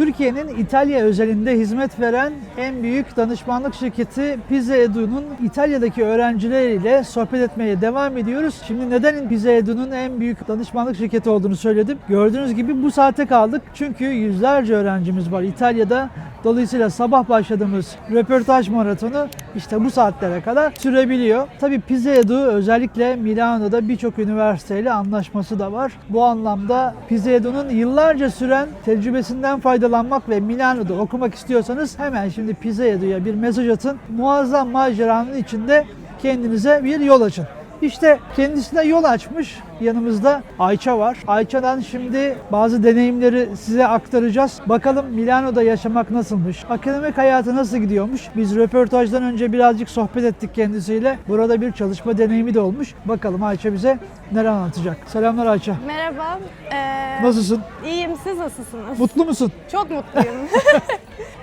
Türkiye'nin İtalya özelinde hizmet veren en büyük danışmanlık şirketi Pizza Edu'nun İtalya'daki öğrencileriyle sohbet etmeye devam ediyoruz. Şimdi neden Pizza Edu'nun en büyük danışmanlık şirketi olduğunu söyledim. Gördüğünüz gibi bu saate kaldık. Çünkü yüzlerce öğrencimiz var İtalya'da. Dolayısıyla sabah başladığımız röportaj maratonu işte bu saatlere kadar sürebiliyor. Tabii Pizza Edu özellikle Milano'da birçok üniversiteyle anlaşması da var. Bu anlamda Pizza Edu'nun yıllarca süren tecrübesinden faydalanmak ve Milano'da okumak istiyorsanız hemen şimdi Pizza Edu'ya bir mesaj atın. Muazzam maceranın içinde kendinize bir yol açın. İşte kendisine yol açmış. Yanımızda Ayça var. Ayça'dan şimdi bazı deneyimleri size aktaracağız. Bakalım Milano'da yaşamak nasılmış? Akademik hayatı nasıl gidiyormuş? Biz röportajdan önce birazcık sohbet ettik kendisiyle. Burada bir çalışma deneyimi de olmuş. Bakalım Ayça bize neler anlatacak. Selamlar Ayça. Merhaba. Ee, Nasılsın? İyiyim. Siz nasılsınız? Mutlu musun? Çok mutluyum.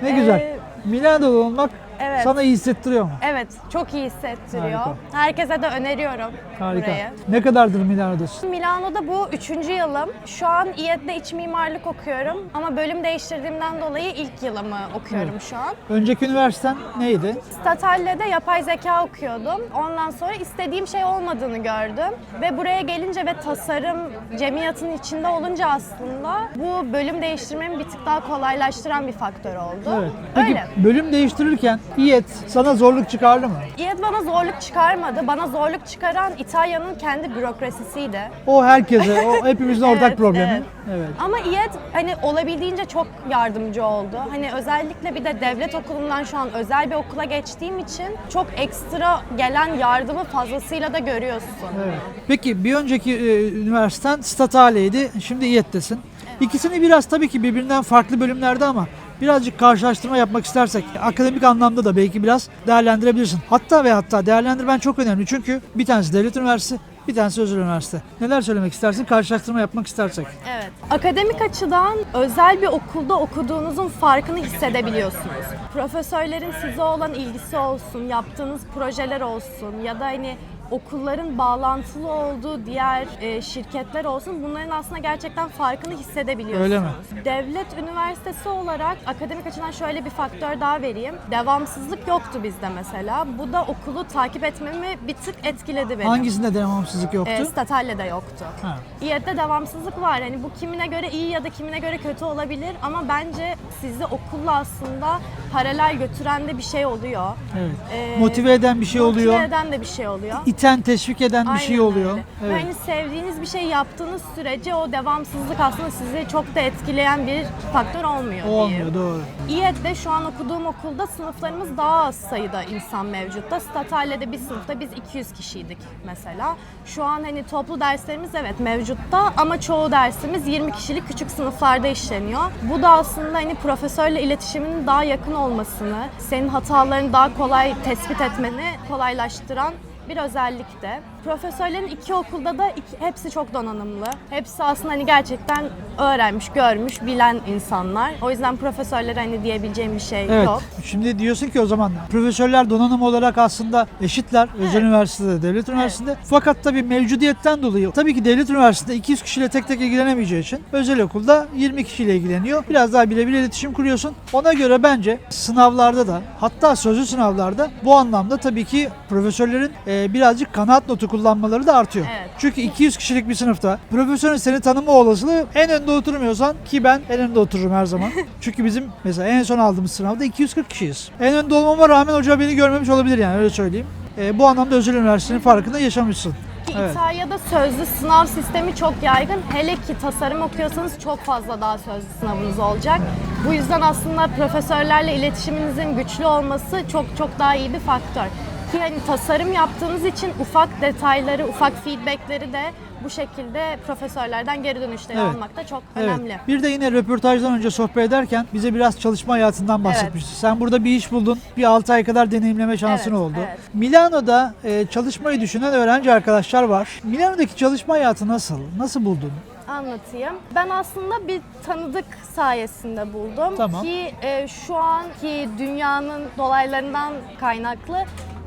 Ne güzel. Ee, Milano'da olmak evet. sana iyi hissettiriyor mu? Evet. Çok iyi hissettiriyor. Harika. Herkese de öneriyorum Harika. burayı. Ne kadardır Milano'dasın? Milano'da bu üçüncü yılım. Şu an İED'de iç mimarlık okuyorum. Ama bölüm değiştirdiğimden dolayı ilk yılımı okuyorum şu an. Önceki üniversiten neydi? Statalle'de yapay zeka okuyordum. Ondan sonra istediğim şey olmadığını gördüm. Ve buraya gelince ve tasarım cemiyatın içinde olunca aslında bu bölüm değiştirmemi bir tık daha kolaylaştıran bir faktör oldu. Evet. Peki Öyle. bölüm değiştirirken İET sana zorluk çıkardı mı? İED bana zorluk çıkarmadı. Bana zorluk çıkaran İtalya'nın kendi bürokrasisiydi. O herkese, o hepimizin ortak Evet, problemi. evet. Evet. Ama İED hani olabildiğince çok yardımcı oldu. Hani özellikle bir de devlet okulundan şu an özel bir okula geçtiğim için çok ekstra gelen yardımı fazlasıyla da görüyorsun. Evet. Peki bir önceki e, üniversiten Statale'ydi. Şimdi İET'tesin. İkisini biraz tabii ki birbirinden farklı bölümlerde ama birazcık karşılaştırma yapmak istersek akademik anlamda da belki biraz değerlendirebilirsin. Hatta ve hatta değerlendirmen çok önemli çünkü bir tanesi devlet üniversitesi, bir tanesi özel üniversite. Neler söylemek istersin? Karşılaştırma yapmak istersek. Evet. Akademik açıdan özel bir okulda okuduğunuzun farkını hissedebiliyorsunuz. Profesörlerin size olan ilgisi olsun, yaptığınız projeler olsun ya da hani okulların bağlantılı olduğu diğer e, şirketler olsun bunların aslında gerçekten farkını hissedebiliyorsunuz. Öyle mi? Devlet üniversitesi olarak akademik açıdan şöyle bir faktör daha vereyim. Devamsızlık yoktu bizde mesela. Bu da okulu takip etmemi bir tık etkiledi beni. Hangisinde devamsızlık yoktu? E, Statalle'de yoktu. Ha. İED'de devamsızlık var. Hani bu kimine göre iyi ya da kimine göre kötü olabilir ama bence sizi okulla aslında paralel götüren de bir şey oluyor. Evet. Ee, Motive eden bir şey oluyor. Motive eden de bir şey oluyor. İten, teşvik eden bir şey Aynen oluyor. öyle. Evet. Ve hani sevdiğiniz bir şey yaptığınız sürece o devamsızlık aslında sizi çok da etkileyen bir faktör olmuyor Olmuyor diyeyim. doğru. İED'de şu an okuduğum okulda sınıflarımız daha az sayıda insan mevcutta. Statalle'de bir sınıfta biz 200 kişiydik mesela. Şu an hani toplu derslerimiz evet mevcutta ama çoğu dersimiz 20 kişilik küçük sınıflarda işleniyor. Bu da aslında hani profesörle iletişiminin daha yakın olmasını, senin hatalarını daha kolay tespit etmeni kolaylaştıran bir özellik de. Profesörlerin iki okulda da iki- hepsi çok donanımlı. Hepsi aslında hani gerçekten öğrenmiş, görmüş, bilen insanlar. O yüzden profesörlere hani diyebileceğim bir şey Evet. yok. Şimdi diyorsun ki o zaman profesörler donanım olarak aslında eşitler. Özel üniversitede, devlet üniversitede. Fakat tabii mevcudiyetten dolayı tabii ki devlet üniversitede 200 kişiyle tek tek ilgilenemeyeceği için özel okulda 20 kişiyle ilgileniyor. Biraz daha birebir iletişim kuruyorsun. Ona göre bence sınavlarda da hatta sözlü sınavlarda bu anlamda tabii ki profesörlerin e, birazcık kanaat notu kullanmaları da artıyor. Evet. Çünkü 200 kişilik bir sınıfta profesörün seni tanıma olasılığı en önde oturmuyorsan ki ben en önde otururum her zaman. Çünkü bizim mesela en son aldığımız sınavda 240 kişiyiz. En önde olmama rağmen hoca beni görmemiş olabilir yani öyle söyleyeyim. E, bu anlamda özel üniversitenin farkında yaşamışsın. Ki Evet. İtalya'da sözlü sınav sistemi çok yaygın. Hele ki tasarım okuyorsanız çok fazla daha sözlü sınavınız olacak. Bu yüzden aslında profesörlerle iletişiminizin güçlü olması çok çok daha iyi bir faktör. Ki hani tasarım yaptığınız için ufak detayları, ufak feedbackleri de bu şekilde profesörlerden geri dönüşleri Evet. almak da çok Evet. önemli. Bir de yine röportajdan önce sohbet ederken bize biraz çalışma hayatından bahsetmiştin. Sen burada bir iş buldun. Bir 6 ay kadar deneyimleme şansın Evet, oldu. evet. Milano'da e, çalışmayı düşünen öğrenci arkadaşlar var. Milano'daki çalışma hayatı nasıl? Nasıl buldun? anlatayım. Ben aslında bir tanıdık sayesinde buldum Tamam. ki e, şu anki dünyanın dolaylarından kaynaklı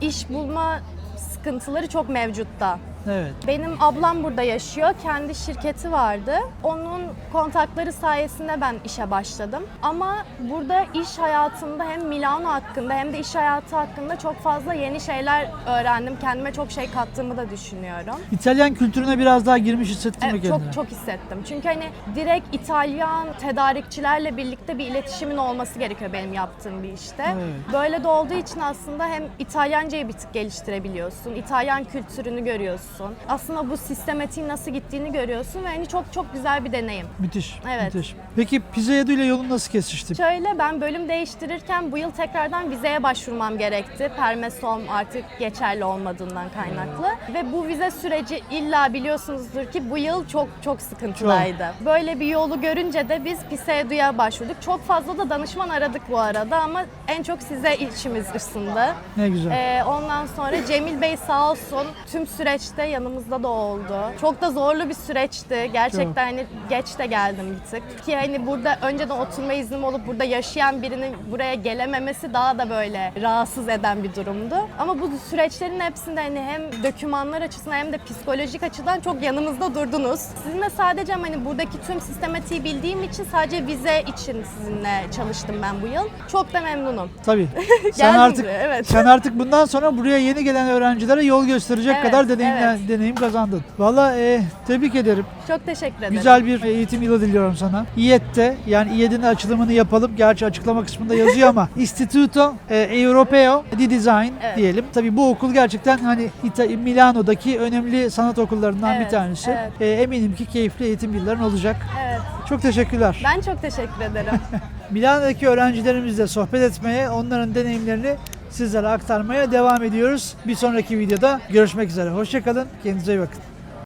iş bulma sıkıntıları çok mevcutta Evet. Benim ablam burada yaşıyor. Kendi şirketi vardı. Onun kontakları sayesinde ben işe başladım. Ama burada iş hayatında hem Milano hakkında hem de iş hayatı hakkında çok fazla yeni şeyler öğrendim. Kendime çok şey kattığımı da düşünüyorum. İtalyan kültürüne biraz daha girmiş hissettin mi Evet, kendini? çok çok hissettim. Çünkü hani direkt İtalyan tedarikçilerle birlikte bir iletişimin olması gerekiyor benim yaptığım bir işte. Evet. Böyle de olduğu için aslında hem İtalyancayı bir tık geliştirebiliyorsun, İtalyan kültürünü görüyorsun. Aslında bu sistematiğin nasıl gittiğini görüyorsun ve hani çok çok güzel bir deneyim. Müthiş. Evet. Müthiş. Peki Pizza Edu ile yolun nasıl kesişti? Şöyle ben bölüm değiştirirken bu yıl tekrardan vizeye başvurmam gerekti. Permesom artık geçerli olmadığından kaynaklı. Ve bu vize süreci illa biliyorsunuzdur ki bu yıl çok çok sıkıntılıydı. Böyle bir yolu görünce de biz PISEDU'ya başvurduk. Çok fazla da danışman aradık bu arada ama en çok size içimiz ısındı. Ne güzel. Ee, ondan sonra Cemil Bey sağ olsun tüm süreçte yanımızda da oldu. Çok da zorlu bir süreçti. Gerçekten hani geç de geldim bir tık. Ki hani burada önceden oturma iznim olup burada yaşayan birinin buraya gelememesi daha da böyle rahatsız eden bir durumdu. Ama bu süreçlerin hepsinde hani hem dokümanlar açısından hem de psikolojik açıdan çok yanımızda durdunuz. Sizinle sadece hani buradaki tüm sistematiği bildiğim için sadece vize için sizinle çalıştım ben bu yıl. Çok da memnunum. Tabii. sen Geldim artık buraya, evet. sen artık bundan sonra buraya yeni gelen öğrencilere yol gösterecek Evet, kadar deneyim, evet. Deneyim kazandın. Valla e, tebrik ederim. Çok teşekkür ederim. Güzel bir eğitim yılı diliyorum sana. İET'te yani İET'in açılımını yapalım. Gerçi açıklama kısmında yazıyor ama Istituto e, Europeo di Design Evet. diyelim. Tabii bu okul gerçekten hani İta- Milano'daki önemli sanat okullarından bir Evet, tanesi. evet. E, eminim ki keyifli eğitim yılların olacak. Evet. Çok teşekkürler. Ben çok teşekkür ederim. Milano'daki öğrencilerimizle sohbet etmeye, onların deneyimlerini sizlere aktarmaya devam ediyoruz. Bir sonraki videoda görüşmek üzere. Hoşçakalın. Kendinize iyi bakın.